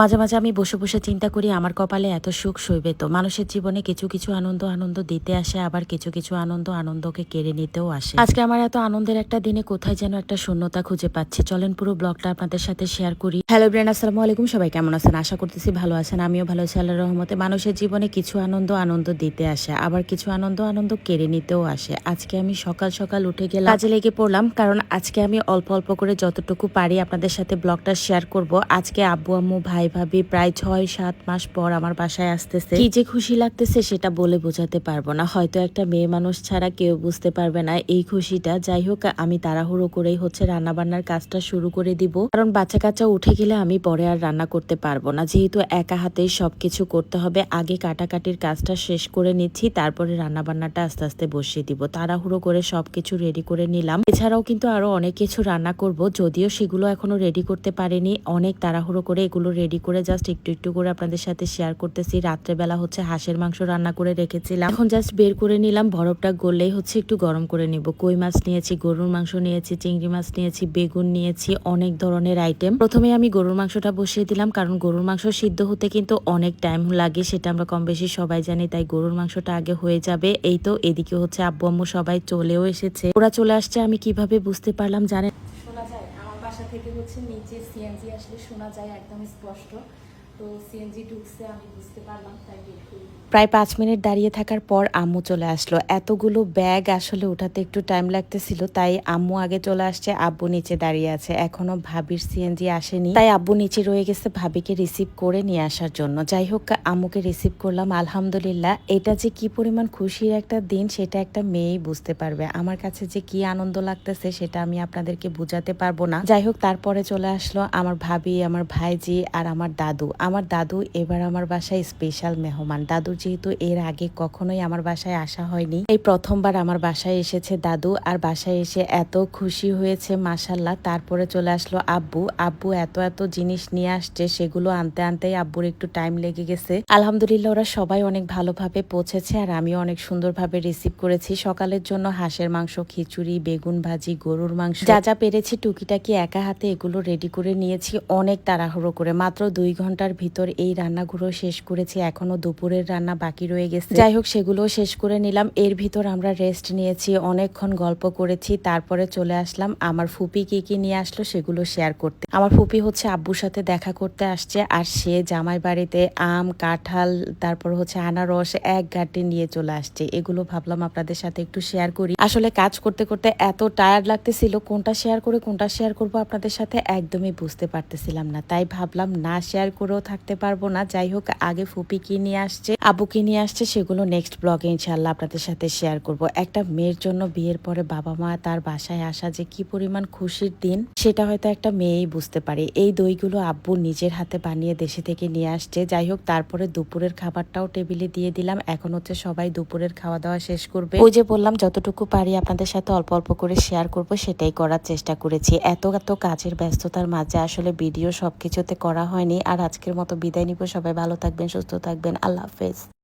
মাঝে মাঝে আমি বসে বসে চিন্তা করি, আমার কপালে এত সুখ সইবে তো। মানুষের জীবনে কিছু কিছু আনন্দ আনন্দ দিতে আসে, আবার কিছু কিছু আনন্দ, আনন্দকে কেড়ে নিতেও আসে। আজকে আমার এত আনন্দের একটা দিনে কোথায় যেন একটা শূন্যতা খুঁজে পাচ্ছি। চলেন পুরো ব্লগটা আপনাদের সাথে শেয়ার করি। হ্যালো ব্রেন আসসালামু আলাইকুম। সবাই কেমন আছেন? আশা করতেছি ভালো আছেন। আমিও ভালো আছি আল্লাহ রহমতে। মানুষের জীবনে কিছু আনন্দ আনন্দ দিতে আসে, আবার কিছু আনন্দ আনন্দ কেড়ে নিতেও আসে। আজকে আমি সকাল সকাল উঠে গেলাম, কাজে লেগে পড়লাম, কারণ আজকে আমি অল্প অল্প করে যতটুকু পারি আপনাদের সাথে ব্লগটা শেয়ার করব। আজকে আব্বু, আম্মু, ভাই ভাবি প্রায় ছয় সাত মাস পর আমার বাসায় আসতেছে। কি যে খুশি লাগতেছে সেটা বলে বোঝাতে পারব না। হয়তো একটা মেয়ে মানুষ ছাড়া কেউ বুঝতে পারবে না এই খুশিটা। যাই হোক, আমি তাড়াহুড়ো করেই হচ্ছে রান্না বান্নার কাজটা শুরু করে দিব। কারণ বাচ্চা কাচ্চা উঠে গেলে আমি পরে আর রান্না করতে পারব না। যেহেতু একা হাতেই সবকিছু করতে হবে, আগে কাটাকাটির কাজটা শেষ করে নিচ্ছি, তারপরে রান্না বান্নাটা আস্তে আস্তে বসিয়ে দিব। তাড়াহুড়ো করে সবকিছু রেডি করে নিলাম। এছাড়াও কিন্তু আরও অনেক কিছু রান্না করব, যদিও সেগুলো এখনও রেডি করতে পারিনি। অনেক তাড়াহুড়ো করে এগুলো রেডি করে জাস্ট একটু একটু করে আপনাদের সাথে শেয়ার করতেছি। রাত্রেবেলা হচ্ছে হাঁসের মাংস রান্না করে রেখেছিলাম। এখন জাস্ট বের করে নিলাম, বরফটা গড়লেই হচ্ছে একটু গরম করে নিব। কই মাছ নিয়েছি, গরুর মাংস নিয়েছি, চিংড়ি মাছ নিয়েছি, বেগুন নিয়েছি, অনেক ধরনের আইটেম প্রথমে আমি গরুর মাংসটা বসিয়ে দিলাম, কারণ গরুর মাংস সিদ্ধ হতে কিন্তু অনেক টাইম লাগে, সেটা আমরা কম বেশি সবাই জানি, তাই গরুর মাংসটা আগে হয়ে যাবে। এই তো এদিকে হচ্ছে আব্বু আম্মু সবাই চলেও এসেছে। ওরা চলে আসছে, আমি কীভাবে বুঝতে পারলাম জানেন শোনা যায় আমার বাসা থেকে হচ্ছে নিচে সিএনজি আসলে শোনা যায় একদম স্পষ্ট। প্রায় পাঁচ মিনিট দাঁড়িয়ে থাকার পর আম্মু চলে আসলো। এতগুলো ব্যাগ আসলে উঠাতে একটু টাইম লাগতেছিল, তাই আম্মু আগে চলে আসছে, আব্বু নিচে দাঁড়িয়ে আছে। এখনও ভাবির সিএনজি আসেনি, তাই আব্বু নিচে রয়ে গেছে ভাবিকে রিসিভ করে নিয়ে আসার জন্য। যাই হোক, আম্মুকে রিসিভ করলাম, আলহামদুলিল্লাহ। এটা যে কি পরিমাণ খুশির একটা দিন, সেটা একটা মেয়েই বুঝতে পারবে। আমার কাছে যে কি আনন্দ লাগতেছে, সেটা আমি আপনাদেরকে বুঝাতে পারব না। যাই হোক, তারপরে চলে আসলো আমার ভাবি, আমার ভাইজি আর আমার দাদু। আমার দাদু এবার আমার বাসায় স্পেশাল মেহমান। দাদুর যেহেতু এর আগে কখনোই আমার বাসায় আসা হয়নি, এই প্রথমবার আমার বাসায় এসেছে দাদু আর বাসায় এসে এত খুশি হয়েছে মাসাল্লাহ তারপরে চলে আসলো আব্বু। আব্বু এত এত জিনিস নিয়ে আসছে, সেগুলো আনতে আনতেই আব্বুর একটু টাইম লেগে গেছে। আলহামদুলিল্লাহ ওরা সবাই অনেক ভালোভাবে পৌঁছেছে আর আমিও অনেক সুন্দরভাবে রিসিভ করেছি। সকালের জন্য হাঁসের মাংস, খিচুড়ি, বেগুন ভাজি, গরুর মাংস, যা যা পেরেছি টুকিটাকি একা হাতে এগুলো রেডি করে নিয়েছি, অনেক তাড়াহুড়ো করে। মাত্র দুই ঘণ্টার ভিতর এই রান্নাগুলো শেষ করেছি। এখনও দুপুরের রান্না বাকি রয়ে গেছে। যাই হোক সেগুলো শেষ করে নিলাম। এর ভিতর আমরা রেস্ট নিয়েছি, অনেকক্ষণ গল্প করেছি, তারপরে চলে আসলাম। আমার ফুপি কি কি নিয়ে আসলো সেগুলো শেয়ার করতে। আমার ফুপি হচ্ছে আব্বুর সাথে দেখা করতে আসছে, আর সে জামাই বাড়িতে আম, কাঁঠাল, তারপর হচ্ছে আনারস, এক গাঁটে নিয়ে চলে আসছে। এগুলো ভাবলাম আপনাদের সাথে একটু শেয়ার করি। আসলে কাজ করতে করতে এত টায়ার্ড লাগতেছিল, কোনটা শেয়ার করে, কোনটা শেয়ার করব আপনাদের সাথে একদমই বুঝতে পারতেছিলাম না। তাই ভাবলাম না শেয়ার করেও থাকতে পারব না। যাই হোক, আগে ফুপি কি নিয়ে আসছে, আবু কি নিয়ে আসছে, সেগুলো নেক্সট ব্লগে ইনশাল্লাহ আপনাদের সাথে শেয়ার করব। একটা মেয়ের জন্য বিয়ের পরে বাবা মা তার বাসায় আসা যে কি পরিমাণ খুশির দিন, সেটা হয়তো একটা মেয়েই বুঝতে পারে। এই দইগুলো আব্বু নিজের হাতে বানিয়ে দেশে থেকে নিয়ে আসছে। যাই হোক, তারপরে দুপুরের খাবারটাও টেবিলে দিয়ে দিলাম। এখন হচ্ছে সবাই দুপুরের খাওয়া দাওয়া শেষ করবে। ওই যে বললাম, যতটুকু পারি আপনাদের সাথে অল্প অল্প করে শেয়ার করব, সেটাই করার চেষ্টা করেছি। এত এত কাজের ব্যস্ততার মাঝে আসলে ভিডিও সবকিছুতে করা হয়নি। আর আজকের মতো বিদায় নিব। সবাই ভালো থাকবেন সুস্থ থাকবেন। আল্লাহ হাফেজ।